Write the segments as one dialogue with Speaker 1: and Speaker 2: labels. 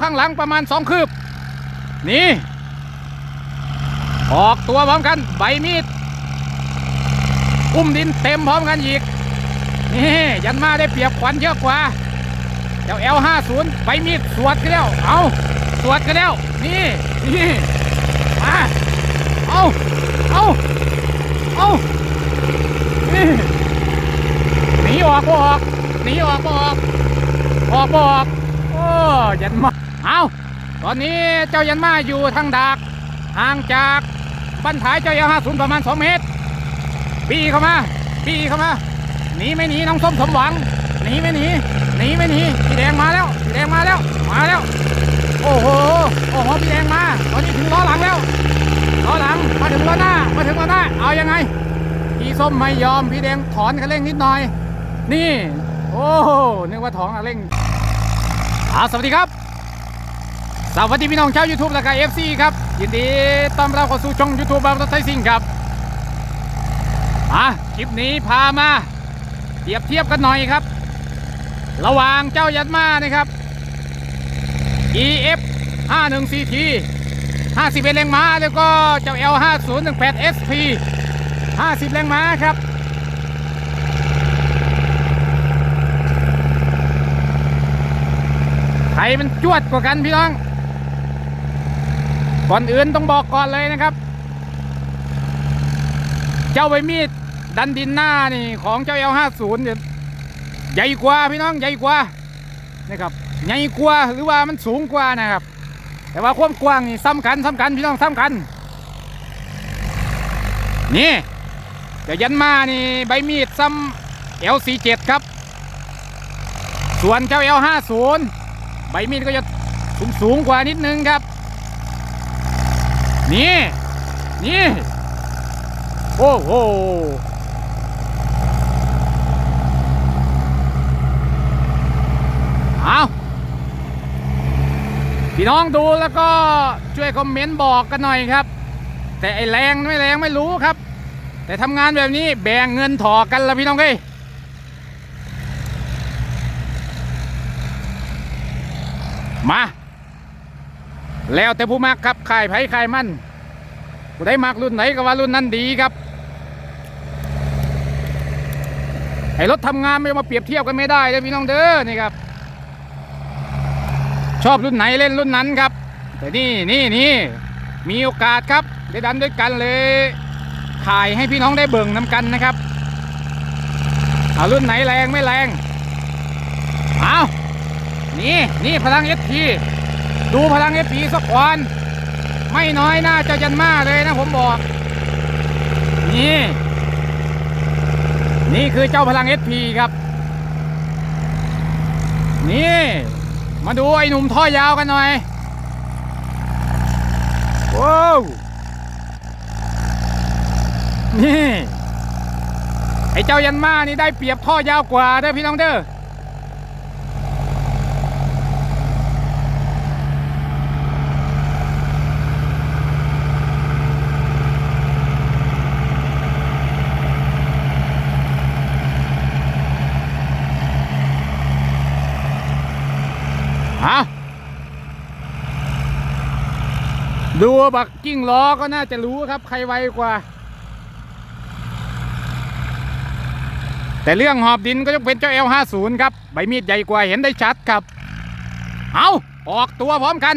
Speaker 1: ข้างหลังประมาณสองคืบ นี่ ออกตัวพร้อมกัน ใบมีด อุ้มดินเต็มพร้อมกันอีก นี่ยันมาได้เปรียบขวัญเยอะกว่า เจ้า L50 ใบมีดสวดกันแล้ว เอาสวดกันแล้ว นี่ นี่ มา เอาเอาเอานี่หนีออกบ่ออกหนีออกบ่ออกออกบ่ออกโอ้ยันมา เอาตอนนี้เจ้ายันมาอยู่ทางดากห่างจากบ้านท้ายเจ้า L50 ประมาณ2เมตรบีเข้ามาบีเข้ามาหนีไม่หนีน้องส้มสมหวังหนีไม่หนีหนีไม่หนีพี่แดงมาแล้วพี่แดงมาแล้วมาแล้ว โอ้โหโอ้โหพี่แดงมาตอนนี้ถึงล้อหลังแล้วล้อหลังมาถึงล้อหน้ามาถึงล้อหน้าเอายังไงพี่ส้มไม่ยอมพี่แดงถอนคันเร่งนิดหน่อย นี่ โอ้โหนึกว่าถอนคันเร่งอ่าสวัสดีครับ สวัสดีพี่น้องชาวยูทูบและก็เอฟซีครับ ยินดีต้อนรับเข้าสู่ช่องยูทูบบางรถไทยซิงครับอะคลิปนี้พามาเปรียบเทียบกันหน่อยครับ ระหว่างเจ้ายันมานะครับ EF 51 CT 50แรงม้าแล้วก็เจ้า L 5018 SP 50แรงม้าครับใครมันจวดกว่ากันพี่น้อง ก่อนอื่นต้องบอกก่อนเลยนะครับ เจ้าใบมีดดันดินหน้านี่ของเจ้า L50 เนี่ยใหญ่กว่าพี่น้องใหญ่กว่านะครับใหญ่กว่าหรือว่ามันสูงกว่านะครับ แต่ว่าความกว้างนี่ซ้ำกันซ้ำกันพี่น้องซ้ำกัน นี่เดี๋ยวยันมานี่ใบมีดซ้ำ L47 ครับ ส่วนเจ้า L50 ใบมีดก็จะสูงสูงกว่านิดนึงครับ นี่ นี่ โอ้โหเอาพี่น้องดูแล้วก็ช่วยคอมเมนต์บอกกันหน่อยครับ แต่ไอแรงไม่แรงไม่รู้ครับ แต่ทำงานแบบนี้แบ่งเงินถอกันละพี่น้องเอ้ยมา แล้วแต่ผู้มักครับขายไผ่ขายมันผู้ได้มักรุ่นไหนก็ว่ารุ่นนั้นดีครับไอ้รถทำงานไม่มาเปรียบเทียบกันไม่ได้เลยพี่น้องเด้อนี่ครับ ชอบรุ่นไหนเล่นรุ่นนั้นครับ แต่นี่นี่นี่มีโอกาสครับได้ดันด้วยกันเลยถ่ายให้พี่น้องได้เบิ่งน้ำกันนะครับเอารุ่นไหนแรงไม่แรงเอานี่นี่พลังเอสพี ดูพลังเอสพีสักวันไม่น้อยน่าจะยันมาเลยนะผมบอก นี่ นี่คือเจ้าพลัง SP ครับ นี่ มาดูไอ้หนุ่มท่อยาวกันหน่อย ว้าว นี่ ไอ้เจ้ายันมานี่ได้เปรียบท่อยาวกว่าเด้อพี่น้องเด้อ ฮะ ดูบักกิ้งล้อก็น่าจะรู้ครับ ใครไวกว่า แต่เรื่องหอบดินก็ต้องเป็นเจ้า L50 ครับ ใบมีดใหญ่กว่าเห็นได้ชัดครับ เอาออกตัวพร้อมกัน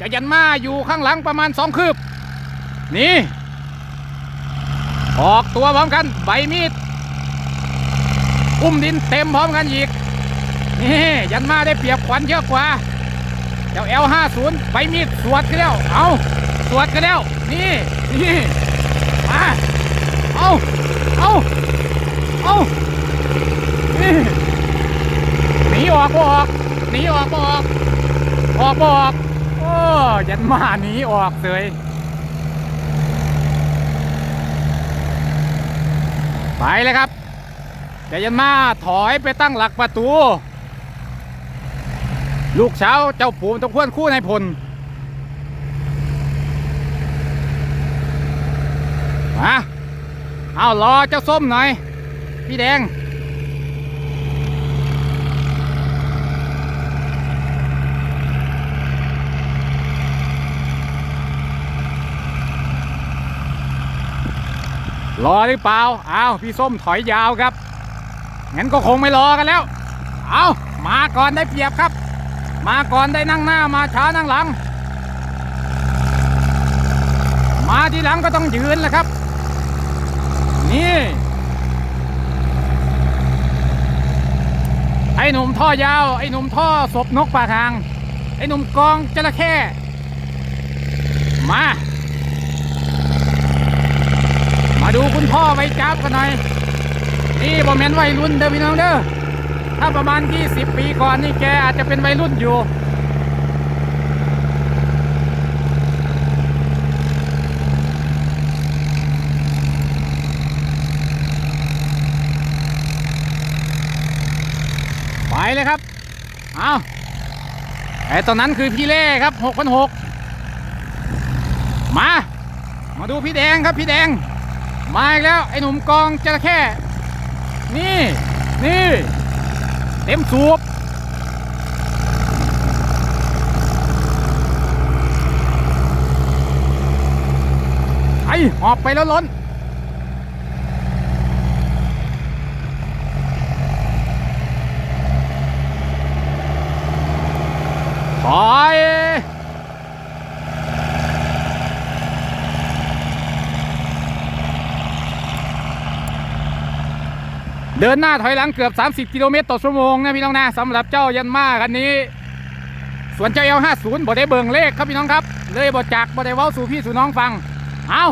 Speaker 1: จะยันมาอยู่ข้างหลังประมาณสองคืบ นี่ ออกตัวพร้อมกัน ใบมีดอุ้มดินเต็มพร้อมกันอีก นี่ยันมาได้เปรียบขวัญเยอะกว่า เจ้า L50 ใบมีดสวดกันแล้ว เอาสวดกันแล้ว นี่นี่มาเอาเอาเอานี่หนีออกบ่ออกหนีออกบ่ออกออกบ่ออกโอ้ยันมาหนีออกเลยไปเลยครับแต่ยันมาถอยไปตั้งหลักประตู ลูกเช้าเจ้าผูมต้องควนคู่ในพลฮะเอารอเจ้าส้มหน่อย พี่แดง รอหรือเปล่า เอาพี่ส้มถอยยาวครับ งั้นก็คงไม่รอกันแล้ว เอามาก่อนได้เปรียบครับ มาก่อนได้นั่งหน้ามาช้านั่งหลัง มาทีหลังก็ต้องยืนแหละครับ นี่ไอ้หนุ่มท่อยาว ไอ้หนุ่มท่อศพนกป่าทาง ไอ้หนุ่มกองจระเข้มา มาดูคุณพ่อไว้จับกันหน่อย นี่บอมแมนวัยรุ่นเด้อพี่น้องเด้อ ถ้าประมาณ 20 ปีก่อนนี่แกอาจจะเป็นวัยรุ่นอยู่ ไปเลยครับ เอาไอ้ตอนนั้นคือพี่เล่ครับ6 6 0 0มา มาดูพี่แดงครับพี่แดง มาอีกแล้ว ไอ้หนุ่มกองจระเข้นี่ นี่ เต็มสูบไอ้หอบไปแล้วล้นถอย เดินหน้าถอยหลังเกือบ 30 กิโลเมตรต่อชั่วโมงนะพี่น้องนะสำหรับเจ้ายันมาคันนี้ส่วนเจ้าเอล50บ่ได้เบิ่งเลขครับพี่น้องครับ เลยบ่จักบ่ได้เว้าสู่พี่สู่น้องฟัง เอา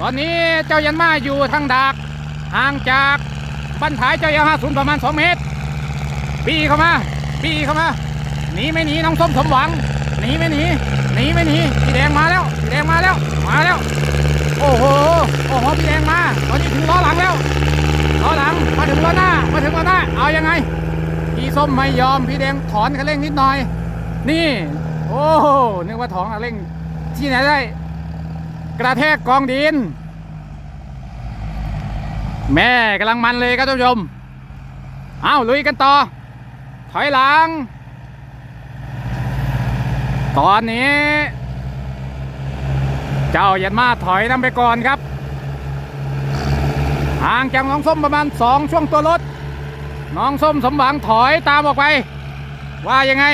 Speaker 1: ตอนนี้เจ้ายันมาอยู่ทางดากห่างจากบ้านท้ายเจ้าเอล50ประมาณ 2 เมตรปีเข้ามาปีเข้ามาหนีไม่หนีน้องส้มสมหวังหนีไม่หนีหนีไม่หนีพี่แดงมาแล้วพี่แดงมาแล้วมาแล้ว โอ้โหโอ้โหพี่แดงมาตอนนี้ถึงล้อหลังแล้ว ล้อหลังมาถึงล้อหน้ามาถึงล้อหน้า เอายังไง พี่ส้มไม่ยอมพี่แดงถอนคันเร่งนิดหน่อย นี่ โอ้โหนึกว่าถอนคันเร่ง ที่ไหนได้ กระแทกกองดิน แม่กำลังมันเลยครับท่านผู้ชมเอาลุยกันต่อ ถอยหลัง ตอนนี้ เจ้ายันมาถอยนำไปก่อนครับ ห่างจากน้องส้มประมาณสองช่วงตัวรถ น้องส้มสมหวังถอยตามออกไป ว่ายังไง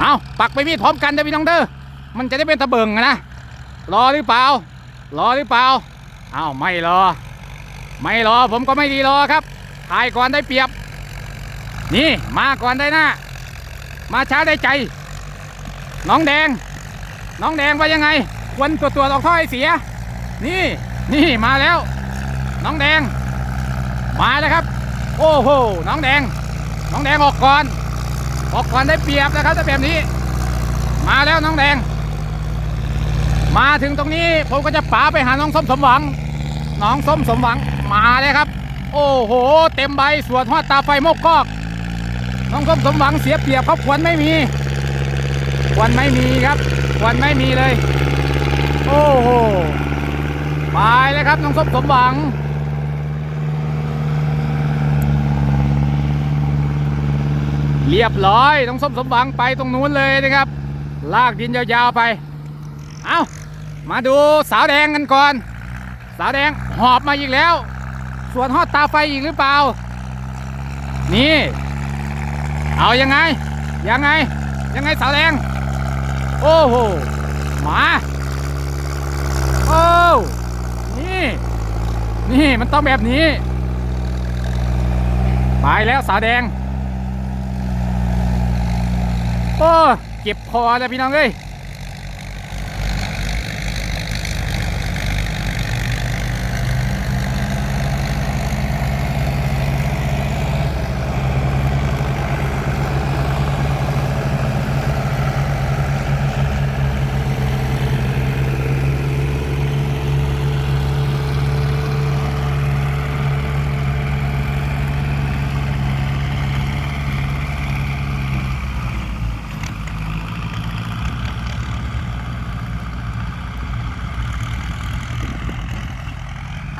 Speaker 1: เอาปักไปมีดพร้อมกันเด้อพี่น้องเด้อมันจะได้เป็นตะเบิงนะรอหรือเปล่ารอหรือเปล่าเอาไม่รอ ไม่รอผมก็ไม่ดีรอครับถ่ายก่อนได้เปรียบ นี่มาก่อนได้หน้า มาช้าได้ใจ น้องแดง น้องแดงว่ายังไงควรตัวตัวออกท่อให้เสีย นี่นี่มาแล้ว น้องแดง มาแล้วครับ โอ้โหน้องแดง น้องแดงออกก่อน ออกก่อนได้เปรียบนะครับถ้าแบบนี้ มาแล้วน้องแดง มาถึงตรงนี้ผมก็จะป๋าไปหาน้องส้มสมหวัง น้องส้มสมหวังมาเลยครับ โอ้โห เต็มใบสวดหอดตาไฟมกกอก น้องส้มสมหวังเสียเปรียบเขาควรไม่มีควรไม่มีครับ วรไม่มีเลย โอ้โหไปเลยครับน้องส้มสมหวัง เรียบร้อยน้องส้มสมหวังไปตรงนู้นเลยนะครับ ลากดินยาวๆไป เอามาดูสาวแดงกันก่อน สาวแดงหอบมาอีกแล้ว ส่วนฮอดตาไฟอีกหรือเปล่า นี่ เอายังไง ยังไง ยังไงสาวแดง โอ้โห มาโอ้นี่ นี่มันต้องแบบนี้ ไปแล้วสาวแดง โอ้ เก็บคอแล้วพี่น้องเอ้ย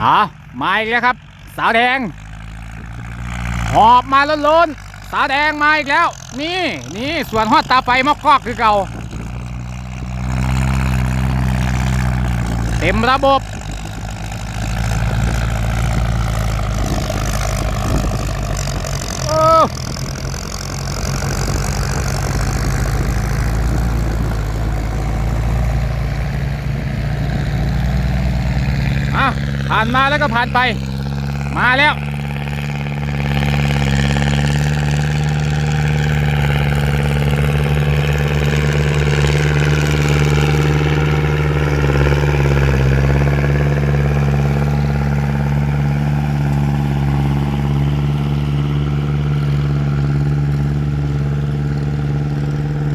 Speaker 1: อามาอีกแล้วครับ สาวแดง หอบมาล้นๆสาวแดงมาอีกแล้ว นี่นี่สวนหอดตาไปมอกกอกคือเก่า เต็มระบบ มาแล้วก็ผ่านไป มาแล้ว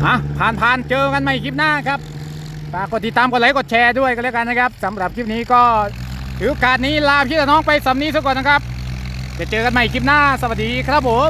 Speaker 1: อะ ผ่านผ่านเจอกันใหม่คลิปหน้าครับฝากกดติดตามกดไลค์กดแชร์ด้วยกันแล้วกันนะครับสำหรับคลิปนี้ก็ ถือโอกาสนี้ลาพี่น้องไปสำนีซะก่อนนะครับจะเจอกันใหม่คลิปหน้า สวัสดีครับผม